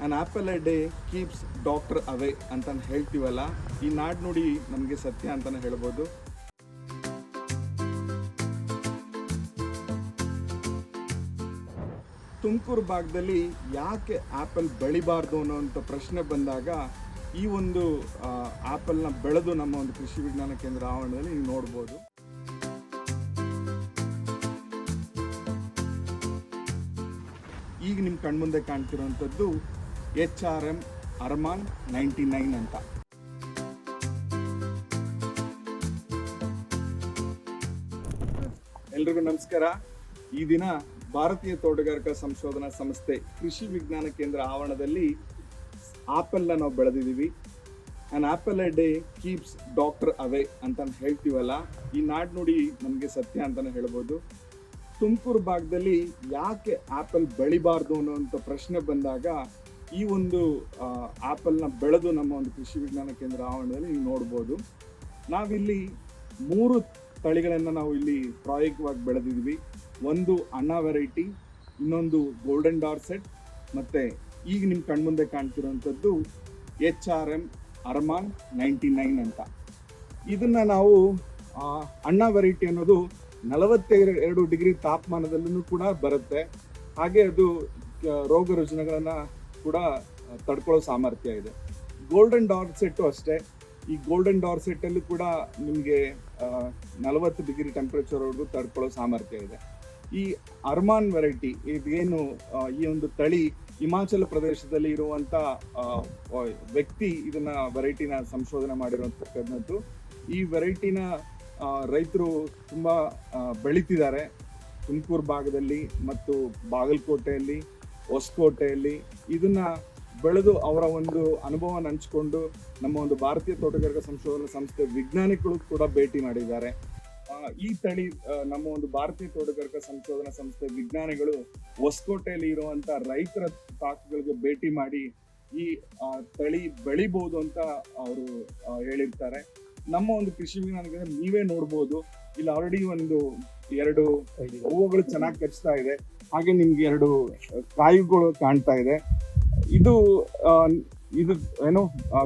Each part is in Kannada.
An apple a day keeps doctor away ಅಂತ ಹೇಳ್ತೀವಲ್ಲ ಈ ನಾಡು ನುಡಿ ನಮಗೆ ಸತ್ಯ ಅಂತಲೇ ಹೇಳ್ಬೋದು. ತುಮಕೂರು ಭಾಗದಲ್ಲಿ ಯಾಕೆ ಆ್ಯಪಲ್ ಬೆಳಿಬಾರ್ದು ಅನ್ನೋವಂಥ ಪ್ರಶ್ನೆ ಬಂದಾಗ ಈ ಒಂದು ಆ್ಯಪಲ್ನ ಬೆಳೆದು ನಮ್ಮ ಒಂದು ಕೃಷಿ ವಿಜ್ಞಾನ ಕೇಂದ್ರ ಆವರಣದಲ್ಲಿ ನೀವು ನೋಡ್ಬೋದು. ಈಗ ನಿಮ್ಮ ಕಣ್ಮುಂದೆ ಕಾಣ್ತಿರೋಂಥದ್ದು H R M Arman ninety nine ಅಂತ. ಎಲ್ರಿಗೂ ನಮಸ್ಕಾರ. ಈ ದಿನ ಭಾರತೀಯ ತೋಟಗಾರಿಕಾ ಸಂಶೋಧನಾ ಸಂಸ್ಥೆ ಕೃಷಿ ವಿಜ್ಞಾನ ಕೇಂದ್ರ ಆವರಣದಲ್ಲಿ ಆಪಲ್ ನಾವು ಬೆಳೆದಿದ್ದೀವಿ. An apple a day keeps doctor away ಅಂತ ಹೇಳ್ತೀವಲ್ಲ. ಈ ನಾಡು ನುಡಿ ನಮಗೆ ಸತ್ಯ ಅಂತಲೇ ಹೇಳ್ಬೋದು. ತುಮಕೂರು ಭಾಗದಲ್ಲಿ ಯಾಕೆ ಆ್ಯಪಲ್ ಬೆಳಿಬಾರ್ದು ಅನ್ನೋಂಥ ಪ್ರಶ್ನೆ ಬಂದಾಗ ಈ ಒಂದು ಆ್ಯಪಲ್ನ ಬೆಳೆದು ನಮ್ಮ ಒಂದು ಕೃಷಿ ವಿಜ್ಞಾನ ಕೇಂದ್ರ ಆವರಣದಲ್ಲಿ ನೀವು ನೋಡ್ಬೋದು. ನಾವಿಲ್ಲಿ ಮೂರು ತಳಿಗಳನ್ನು ನಾವು ಇಲ್ಲಿ ಪ್ರಾಯೋಗಿಕವಾಗಿ ಬೆಳೆದಿದ್ವಿ ಒಂದು ಅಣ್ಣ ವೆರೈಟಿ, ಇನ್ನೊಂದು ಗೋಲ್ಡನ್ ಡಾರ್ಸೆಟ್ ಮತ್ತು ಈಗ ನಿಮ್ಮ ಕಣ್ಮುಂದೆ ಕಾಣ್ತಿರೋಂಥದ್ದು H R M Arman ninety nine ಅಂತ. ಇದನ್ನು ನಾವು ಅಣ್ಣ ವೆರೈಟಿ ಅನ್ನೋದು ನಲವತ್ತೆರಡು ಎರಡು ಡಿಗ್ರಿ ತಾಪಮಾನದಲ್ಲೂ ಕೂಡ ಬರುತ್ತೆ. ಹಾಗೆ ಅದು ರೋಗ ರುಜಿನಗಳನ್ನು ಕೂಡ ತಡ್ಕೊಳ್ಳೋ ಸಾಮರ್ಥ್ಯ ಇದೆ. ಗೋಲ್ಡನ್ ಡಾರ್ ಸೆಟ್ಟು ಅಷ್ಟೇ. ಈ ಗೋಲ್ಡನ್ ಡಾರ್ ಸೆಟ್ಟಲ್ಲೂ ಕೂಡ ನಿಮಗೆ ನಲವತ್ತು ಡಿಗ್ರಿ ಟೆಂಪ್ರೇಚರ್ವರೆಗೂ ತಡ್ಕೊಳ್ಳೋ ಸಾಮರ್ಥ್ಯ ಇದೆ. ಈ ಅರ್ಮಾನ್ ವೆರೈಟಿ ಇದೇನು ಈ ಒಂದು ತಳಿ ಹಿಮಾಚಲ ಪ್ರದೇಶದಲ್ಲಿ ಆ, ವ್ಯಕ್ತಿ ಇದನ್ನ ವೆರೈಟಿನ ಸಂಶೋಧನೆ ಮಾಡಿರುವಂತಕ್ಕಂಥದ್ದು ಈ ವೆರೈಟಿನ ರೈತರು ತುಂಬ ಬೆಳೀತಿದ್ದಾರೆ. ತುಮಕೂರು ಭಾಗದಲ್ಲಿ ಮತ್ತು ಬಾಗಲಕೋಟೆಯಲ್ಲಿ. ಹೊಸಕೋಟೆಯಲ್ಲಿ ಇದನ್ನ ಬೆಳೆದು ಅವರ ಒಂದು ಅನುಭವ ಹಂಚಿಕೊಂಡು ನಮ್ಮ ಒಂದು ಭಾರತೀಯ ತೋಟಗಾರಿಕಾ ಸಂಶೋಧನಾ ಸಂಸ್ಥೆ ವಿಜ್ಞಾನಿಗಳು ಕೂಡ ಭೇಟಿ ಮಾಡಿದ್ದಾರೆ. ಈ ತಳಿ ನಮ್ಮ ಒಂದು ಭಾರತೀಯ ತೋಟಗಾರಿಕಾ ಸಂಶೋಧನಾ ಸಂಸ್ಥೆ ವಿಜ್ಞಾನಿಗಳು ಹೊಸಕೋಟೆಯಲ್ಲಿ ಇರುವಂತ ರೈತರ ತಾಕುಗಳಿಗೆ ಭೇಟಿ ಮಾಡಿ ಈ ತಳಿ ಬೆಳಿಬಹುದು ಅಂತ ಅವರು ಹೇಳಿರ್ತಾರೆ. ನಮ್ಮ ಒಂದು ಕೃಷಿ ವಿಜ್ಞಾನಿಗಳ ನೀವೇ ನೋಡ್ಬೋದು. ಇಲ್ಲಿ ಆಲ್ರೆಡಿ ಒಂದು ಎರಡು ಹೂವುಗಳು ಚೆನ್ನಾಗಿ ಕಚ್ತಾ ಇದೆ. ಹಾಗೆ ನಿಮ್ಗೆ ಎರಡು ಕಾಯಿಗಳು ಕಾಣ್ತಾ ಇದೆ. ಇದು ಇದು ಏನು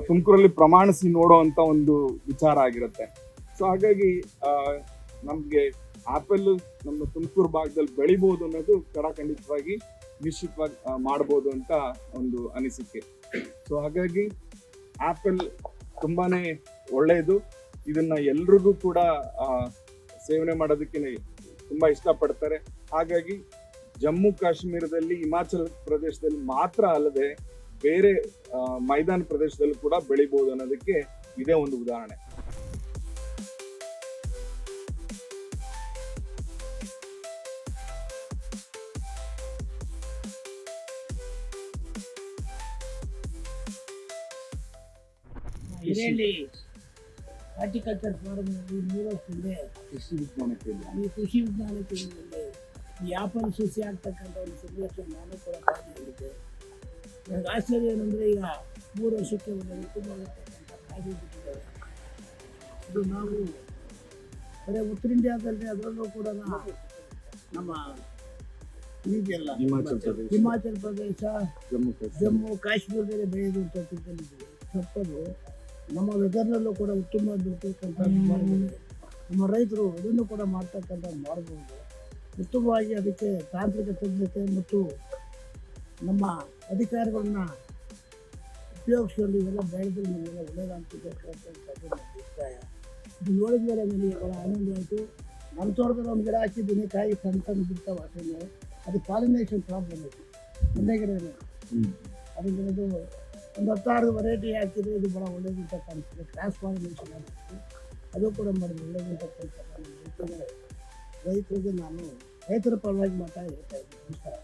ತುಮಕೂರಲ್ಲಿ ಪ್ರಮಾಣಿಸಿ ನೋಡುವಂತ ಒಂದು ವಿಚಾರ ಆಗಿರುತ್ತೆ. ಸೊ ಹಾಗಾಗಿ ನಮ್ಗೆ ಆಪಲ್ ನಮ್ಮ ತುಮಕೂರು ಭಾಗದಲ್ಲಿ ಬೆಳಿಬಹುದು ಅನ್ನೋದು ಕಡಾಖಂಡಿತವಾಗಿ ನಿಶ್ಚಿತವಾಗಿ ಮಾಡಬಹುದು ಅಂತ ಒಂದು ಅನಿಸಿಕೆ. ಸೊ ಹಾಗಾಗಿ ಆಪಲ್ ತುಂಬಾನೇ ಒಳ್ಳೆಯದು. ಇದನ್ನ ಎಲ್ರಿಗೂ ಕೂಡ ಸೇವನೆ ಮಾಡೋದಕ್ಕೆ ತುಂಬಾ ಇಷ್ಟಪಡ್ತಾರೆ. ಹಾಗಾಗಿ ಜಮ್ಮು ಕಾಶ್ಮೀರದಲ್ಲಿ ಹಿಮಾಚಲ ಪ್ರದೇಶದಲ್ಲಿ ಮಾತ್ರ ಅಲ್ಲದೆ ಬೇರೆ ಮೈದಾನ ಪ್ರದೇಶದಲ್ಲೂ ಕೂಡ ಬೆಳಿಬಹುದು ಅನ್ನೋದಕ್ಕೆ ಇದೇ ಒಂದು ಉದಾಹರಣೆ. ಇದರಲ್ಲಿ ಹಾರ್ಟಿಕಲ್ಚರ್ ಫಾರ್ಮ್ ಕೃಷಿ ವಿಜ್ಞಾನ ಕೇಂದ್ರ. ಕೃಷಿ ವಿಜ್ಞಾನ ಕೇಂದ್ರದಲ್ಲಿ ಈ ಸೂಸಿ ಆಗ್ತಕ್ಕಂಥ ಒಂದು ಸನ್ನಿವೇಶ ನಾನು ಕೂಡ ಕಾಣಿಸಿದೆ ನನಗೆ ಆಶ್ಚರ್ಯ ಏನಂದರೆ ಈಗ ಮೂರು ವರ್ಷಕ್ಕೆ ಒಂದು ಉತ್ತಮವಾಗಿರ್ತಕ್ಕಂಥ ಕಾಯ್ದೆ ಬಿಟ್ಟಿದ್ದಾರೆ ಇದು ನಾವು ಬರೀ ಉತ್ತರ ಇಂಡಿಯಾದಲ್ಲಿ ಅದರಲ್ಲೂ ಕೂಡ ನಾವು ನಮ್ಮ ಇದೆಯಲ್ಲ ಹಿಮಾಚಲ ಪ್ರದೇಶ. ಜಮ್ಮು ಕಾಶ್ಮೀರ. ಬೇರೆ ಕಾಶ್ಮೀರದಲ್ಲಿ ಬೆಳೆಯೋದು ಅಂತ ತಿಳ್ಕೊಂಡಿದ್ದೀವಿ ತಪ್ಪದು ನಮ್ಮ ವೆದರ್ನಲ್ಲೂ ಕೂಡ ಉತ್ತಮ ಬಿಡ್ತಕ್ಕಂಥ ನಮ್ಮ ರೈತರು ಅದನ್ನು ಕೂಡ ಮಾಡ್ತಕ್ಕಂಥ ಮಾಡ್ಬೋದು ಉತ್ತಮವಾಗಿ ಅದಕ್ಕೆ ತಾಂತ್ರಿಕ ತಜ್ಞತೆ ಮತ್ತು ನಮ್ಮ ಅಧಿಕಾರಿಗಳನ್ನ ಉಪಯೋಗಿಸಲು ಇವೆಲ್ಲ ಬೆಳೆದ್ರೆ ನಮಗೆಲ್ಲ ನನ್ನ ಅಭಿಪ್ರಾಯ. ಇದು ನೋಡಿದ ಮೇಲೆ ನನಗೆ ಭಾಳ ಆನಂದ ಆಯಿತು. ನಮ್ಮ ತೋಟದಲ್ಲಿ ಒಂದು ಗಿಡ ಹಾಕಿದ್ದೀನಿ ಕಾಯಿ ಸಣ್ಣ ಸಣ್ಣ ಬಿಡ್ತಾವೆ ಅಷ್ಟೇ ಅದು ಪಾಲಿನೇಷನ್ ಪ್ರಾಬ್ಲಮ್ ಐತಿ ಒಂದೇ ಗಿಡ ಅದಕ್ಕೆ ಇದು ಒಂದು ಹತ್ತಾರು ವೆರೈಟಿ ಹಾಕಿದ್ರೆ ಇದು ಭಾಳ ಒಳ್ಳೇದು ಅಂತ ಕಾಣಿಸ್ತದೆ. ಕ್ರಾಸ್ ಪಾಲಿನೇಷನ್ ಆಗ್ತದೆ ಅದು ಕೂಡ ಮಾಡಿದ್ರೆ ಒಳ್ಳೇದು ಅಂತ ಕಾಣಿಸ್ತದೆ ರೈತರಿಗೆ ನಾನು ರೈತರ ಪರವಾಗಿ ಮಾತಾಡಿ ಇದ್ದೀನಿ ನಮಸ್ಕಾರ.